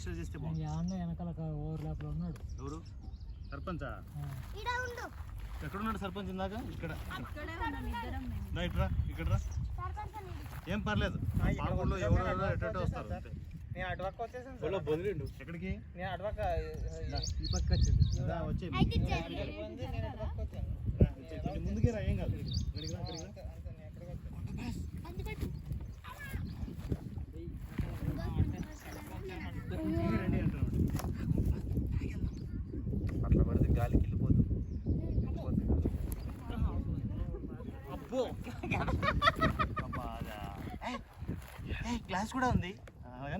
Register చేస్తే బాగుంది యాన్న వెనకాల ఓవర్ ల్యాప్లో ఉన్నాడు. ఎవరు? సర్పంచా? ఆ. ఎక్కడున్నాడు సర్పంచ్ ఇందాక? ఇక్కడ. ఇట్రా ఇక్కడ రా. ఏం పర్లేదు. ఊళ్ళో ఎవరు ఎవరో ఎటో వస్తారు. నేను అటుపక్క వచ్చేసాను. ఎక్కడికి? నేను అటుపక్క ఈ పక్క వచ్చింది ముందుకే రా ఏం కాదు ఇక్కడికి రా, ఇక్కడికి రా. నేను ఎక్కడికి వచ్చాను రండి అంటున్నాడు. అట్లా పడితే గాలికి వెళ్ళిపోతుంది అబ్బో గ్లాస్ కూడా ఉంది.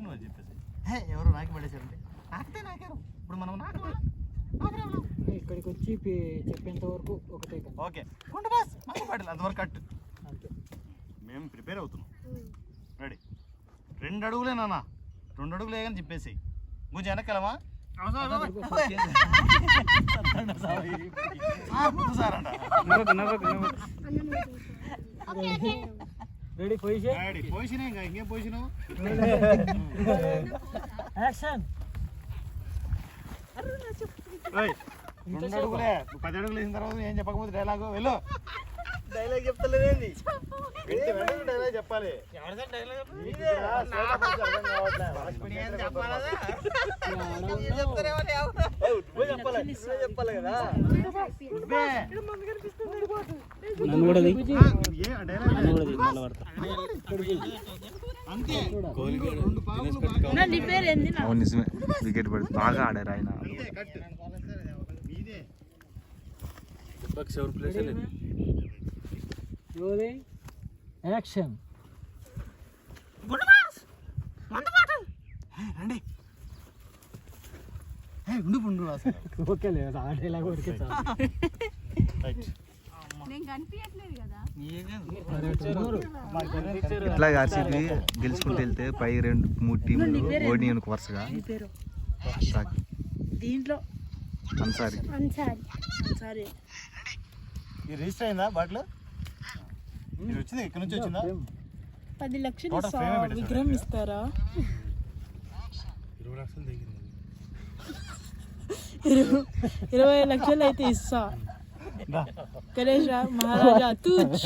నువ్వు చెప్పేసి హే ఎవరు నాకి పడేశారంటే. నాకితే నాకారు. ఇప్పుడు మనం నాకు ఇక్కడికి వచ్చి చెప్పేంత వరకు ఒకటే. ఓకే. కొండ బాస్ మాకు పడలేదు అంతవరకు కట్ అంతే. మేము ప్రిపేర్ అవుతున్నాం. రెడీ. రెండు అడుగులే నాన్న. రెండు అడుగులే కానీ చెప్పేసి కొంచెం వెనకాలమా? సార్ అంట. రెడీ పొజిషన్ రెడీ పొజిషన్ ఇంకా? ఇంకేం పొజిషన్ యాక్షన్ రెండు అడుగులే. పది అడుగులు వేసిన తర్వాత ఏం చెప్పకపోతే డైలాగ్ వెళ్ళు. డైలాగ్ చెప్తలేదేంది? డైలాగ్ చెప్పాలి. కదా. నన్ను కూడా అవును నిజమే. వికెట్ పడి బాగా ఆడారు ఆయన. అంతే కట్ ఇదే ఎవరు ప్లేస్ యోది యాక్షన్ రండి. ఏ, ఉండు ఉండు అసలు ఓకే లేదు ఆ డైలాగ్ వరకే చాలు రైట్ నేను కనిపించట్లేదు కదా. అరే, tomorrow. ఇట్లా ఆర్సీబీ గెలుచుకుంటూ వెళ్తే పై రెండు మూడు టీంలు ఓడి అనుకో వరుసగా. దీంట్లో? అన్సారి. సరే ఇది రిజిస్టర్ అయిందా బాటిల్? ఇది వచ్చింది? ఇక్కడ నుంచి వచ్చిందా? పది లక్షలు. విగ్రహం ఇస్తారా? ఇరవై లక్షలు దిగింది ఇరవై లక్షలు అయితే ఇస్తా. గణేష్ మహారాజా తూచ్.